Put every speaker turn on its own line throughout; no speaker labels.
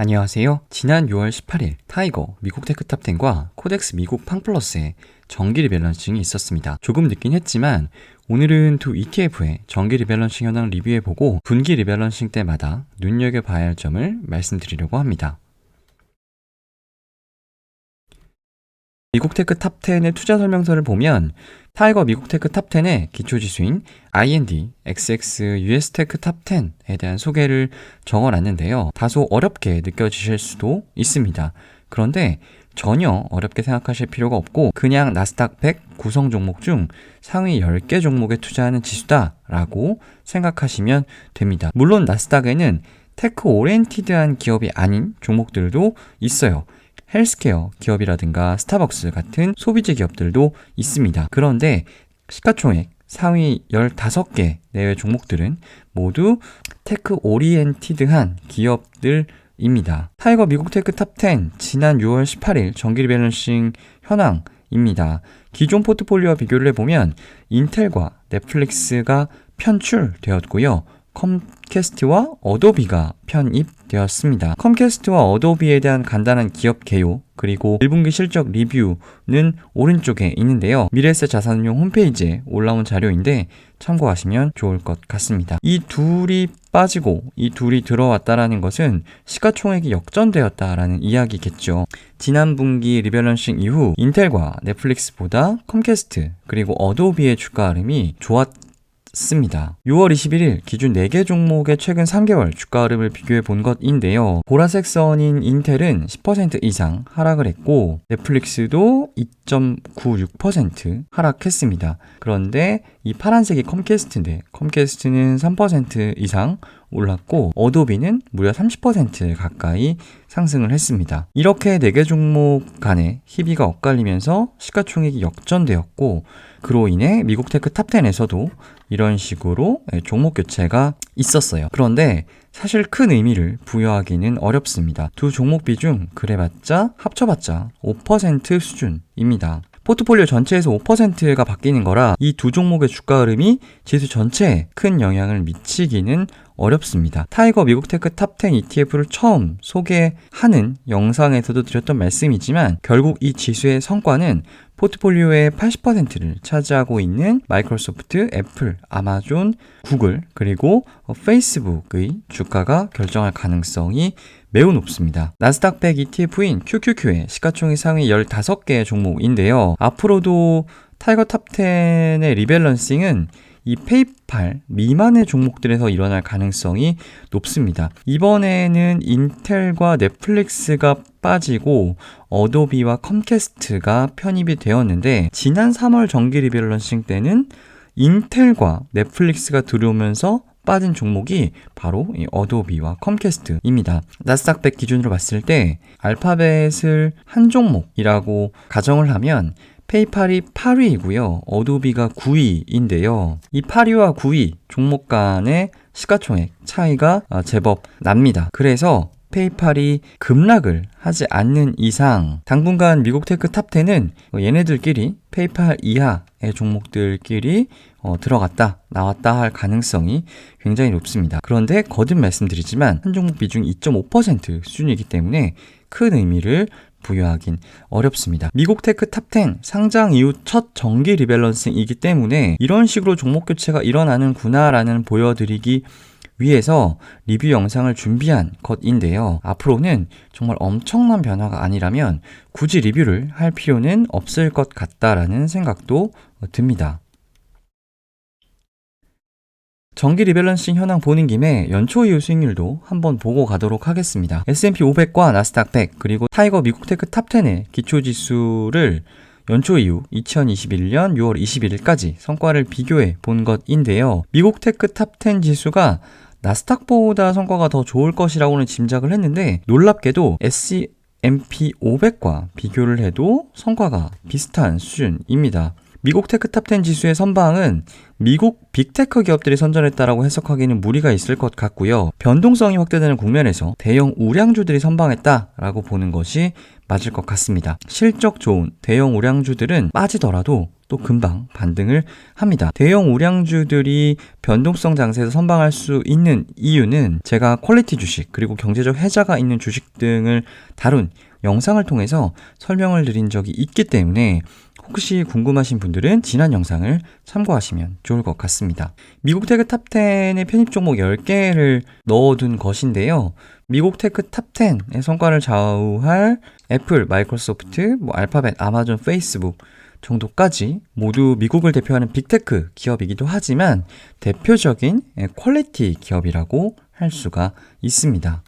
안녕하세요. 지난 6월 18일 타이거 미국 테크탑10과 코덱스 미국 팡플러스의 정기 리밸런싱이 있었습니다. 조금 늦긴 했지만 오늘은 두 ETF의 정기 리밸런싱 현황을 리뷰해보고 분기 리밸런싱 때마다 눈여겨봐야 할 점을 말씀드리려고 합니다. 미국 테크 탑 10의 투자 설명서를 보면 타이거 미국 테크 탑 10의 기초 지수인 IND, XX, US 테크 탑 10에 대한 소개를 적어 놨는데요. 다소 어렵게 느껴지실 수도 있습니다. 그런데 전혀 어렵게 생각하실 필요가 없고 그냥 나스닥 100 구성 종목 중 상위 10개 종목에 투자하는 지수다라고 생각하시면 됩니다. 물론 나스닥에는 테크 오리엔티드한 기업이 아닌 종목들도 있어요. 헬스케어 기업이라든가 스타벅스 같은 소비재 기업들도 있습니다. 그런데 시가총액 상위 15개 내외 종목들은 모두 테크 오리엔티드한 기업들입니다. 타이거 미국 테크 탑10 지난 6월 18일 정기 리밸런싱 현황 입니다. 기존 포트폴리오와 비교를 해보면 인텔과 넷플릭스가 편출되었고요. 컴 캐스트와 어도비가 편입되었습니다. 컴캐스트와 어도비에 대한 간단한 기업 개요 그리고 1분기 실적 리뷰는 오른쪽에 있는데요. 미래에셋 자산운용 홈페이지에 올라온 자료인데 참고하시면 좋을 것 같습니다. 이 둘이 빠지고 이 둘이 들어왔다라는 것은 시가총액이 역전되었다라는 이야기겠죠. 지난 분기 리밸런싱 이후 인텔과 넷플릭스보다 컴캐스트 그리고 어도비의 주가 흐름이 좋았 습니다. 6월 21일 기준 4개 종목의 최근 3개월 주가 흐름을 비교해 본 것인데요. 보라색 선인 인텔은 10% 이상 하락을 했고 넷플릭스도 2.96% 하락했습니다. 그런데 이 파란색이 컴캐스트인데 컴캐스트는 3% 이상 올랐고 어도비는 무려 30% 가까이 상승을 했습니다. 이렇게 4개 종목 간의 희비가 엇갈리면서 시가총액이 역전되었고 그로 인해 미국 테크 탑10에서도 이런 식으로 예, 종목 교체가 있었어요. 그런데 사실 큰 의미를 부여하기는 어렵습니다. 두 종목 비중 그래봤자 합쳐봤자 5% 수준입니다. 포트폴리오 전체에서 5%가 바뀌는 거라 이 두 종목의 주가 흐름이 지수 전체에 큰 영향을 미치기는 어렵습니다. 타이거 미국 테크 탑10 ETF를 처음 소개하는 영상에서도 드렸던 말씀이지만 결국 이 지수의 성과는 포트폴리오의 80%를 차지하고 있는 마이크로소프트, 애플, 아마존, 구글, 그리고 페이스북의 주가가 결정할 가능성이 매우 높습니다. 나스닥 100 ETF인 QQQ의 시가총액 상위 15개의 종목인데요. 앞으로도 타이거 탑10의 리밸런싱은 이 페이팔 미만의 종목들에서 일어날 가능성이 높습니다. 이번에는 인텔과 넷플릭스가 빠지고 어도비와 컴캐스트가 편입이 되었는데 지난 3월 정기 리밸런싱 때는 인텔과 넷플릭스가 들어오면서 빠진 종목이 바로 이 어도비와 컴캐스트입니다. 나스닥 100 기준으로 봤을 때 알파벳을 한 종목이라고 가정을 하면 페이팔이 8위이고요. 어도비가 9위인데요. 이 8위와 9위 종목 간의 시가총액 차이가 아, 제법 납니다. 그래서 페이팔이 급락을 하지 않는 이상 당분간 미국 테크 탑10은 얘네들끼리 페이팔 이하의 종목들끼리 어, 들어갔다 나왔다 할 가능성이 굉장히 높습니다. 그런데 거듭 말씀드리지만 한 종목 비중 2.5% 수준이기 때문에 큰 의미를 부여하긴 어렵습니다. 미국 테크 탑10 상장 이후 첫 정기 리밸런싱이기 때문에 이런 식으로 종목 교체가 일어나는구나라는 보여드리기 위해서 리뷰 영상을 준비한 것인데요. 앞으로는 정말 엄청난 변화가 아니라면 굳이 리뷰를 할 필요는 없을 것 같다라는 생각도 듭니다. 정기 리밸런싱 현황 보는 김에 연초 이후 수익률도 한번 보고 가도록 하겠습니다. S&P 500과 나스닥 100 그리고 타이거 미국 테크 탑 10의 기초 지수를 연초 이후 2021년 6월 21일까지 성과를 비교해 본 것인데요. 미국 테크 탑 10 지수가 나스닥보다 성과가 더 좋을 것이라고는 짐작을 했는데 놀랍게도 S&P 500과 비교를 해도 성과가 비슷한 수준입니다. 미국 테크 탑10 지수의 선방은 미국 빅테크 기업들이 선전했다라고 해석하기는 무리가 있을 것 같고요. 변동성이 확대되는 국면에서 대형 우량주들이 선방했다라고 보는 것이 맞을 것 같습니다. 실적 좋은 대형 우량주들은 빠지더라도 또 금방 반등을 합니다. 대형 우량주들이 변동성 장세에서 선방할 수 있는 이유는 제가 퀄리티 주식 그리고 경제적 해자가 있는 주식 등을 다룬 영상을 통해서 설명을 드린 적이 있기 때문에 혹시 궁금하신 분들은 지난 영상을 참고하시면 좋을 것 같습니다. 미국 테크 탑10의 편입 종목 10개를 넣어둔 것인데요. 미국 테크 탑10의 성과를 좌우할 애플, 마이크로소프트, 뭐 알파벳, 아마존, 페이스북 정도까지 모두 미국을 대표하는 빅테크 기업이기도 하지만 대표적인 퀄리티 기업이라고 할 수가 있습니다.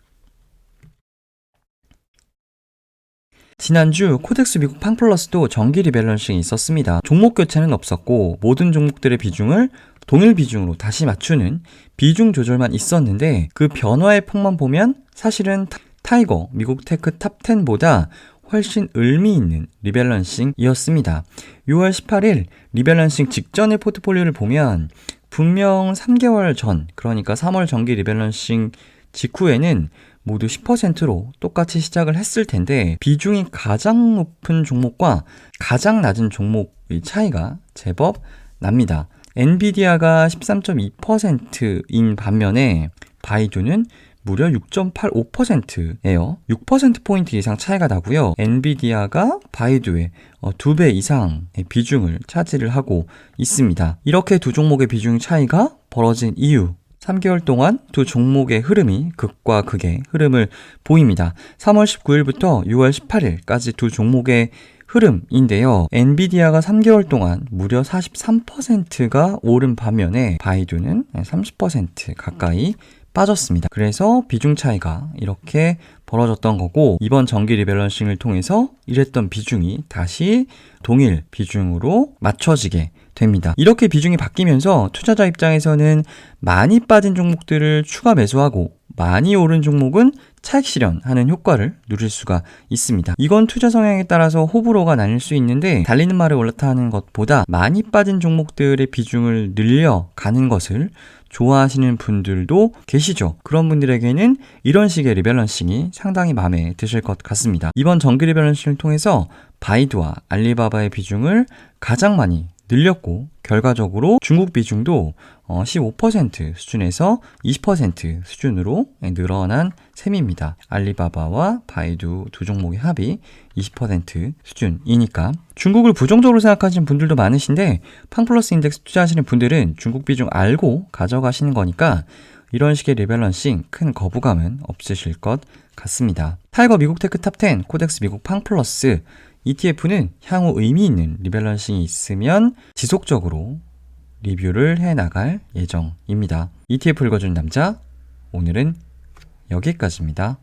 지난주 코덱스 미국 팡플러스도 정기 리밸런싱이 있었습니다. 종목 교체는 없었고 모든 종목들의 비중을 동일 비중으로 다시 맞추는 비중 조절만 있었는데 그 변화의 폭만 보면 사실은 타- 타이거 미국 테크 탑10보다 훨씬 의미 있는 리밸런싱이었습니다. 6월 18일 리밸런싱 직전의 포트폴리오를 보면 분명 3개월 전, 그러니까 3월 정기 리밸런싱 직후에는 모두 10%로 똑같이 시작을 했을 텐데 비중이 가장 높은 종목과 가장 낮은 종목의 차이가 제법 납니다. 엔비디아가 13.2%인 반면에 바이두는 무려 6.85%예요. 6%포인트 이상 차이가 나고요. 엔비디아가 바이두의 어, 2배 이상의 비중을 차지를 하고 있습니다. 이렇게 두 종목의 비중 차이가 벌어진 이유 3개월 동안 두 종목의 흐름이 극과 극의 흐름을 보입니다. 3월 19일부터 6월 18일까지 두 종목의 흐름인데요. 엔비디아가 3개월 동안 무려 43%가 오른 반면에 바이두는 30% 가까이 빠졌습니다. 그래서 비중 차이가 이렇게 벌어졌던 거고 이번 정기 리밸런싱을 통해서 이랬던 비중이 다시 동일 비중으로 맞춰지게 됩니다. 이렇게 비중이 바뀌면서 투자자 입장에서는 많이 빠진 종목들을 추가 매수하고 많이 오른 종목은 차익 실현하는 효과를 누릴 수가 있습니다. 이건 투자 성향에 따라서 호불호가 나뉠 수 있는데 달리는 말에 올라타는 것보다 많이 빠진 종목들의 비중을 늘려 가는 것을 좋아하시는 분들도 계시죠. 그런 분들에게는 이런 식의 리밸런싱이 상당히 마음에 드실 것 같습니다. 이번 정기 리밸런싱을 통해서 바이두와 알리바바의 비중을 가장 많이 늘렸고 결과적으로 중국 비중도 15% 수준에서 20% 수준으로 늘어난 셈입니다. 알리바바와 바이두 두 종목의 합이 20% 수준이니까 중국을 부정적으로 생각하시는 분들도 많으신데 팡플러스 인덱스 투자하시는 분들은 중국 비중 알고 가져가시는 거니까 이런 식의 리밸런싱 큰 거부감은 없으실 것 같습니다. 타이거 미국 테크 탑10, 코덱스 미국 팡플러스 ETF는 향후 의미 있는 리밸런싱이 있으면 지속적으로 리뷰를 해 나갈 예정입니다. ETF 읽어준 남자, 오늘은 여기까지입니다.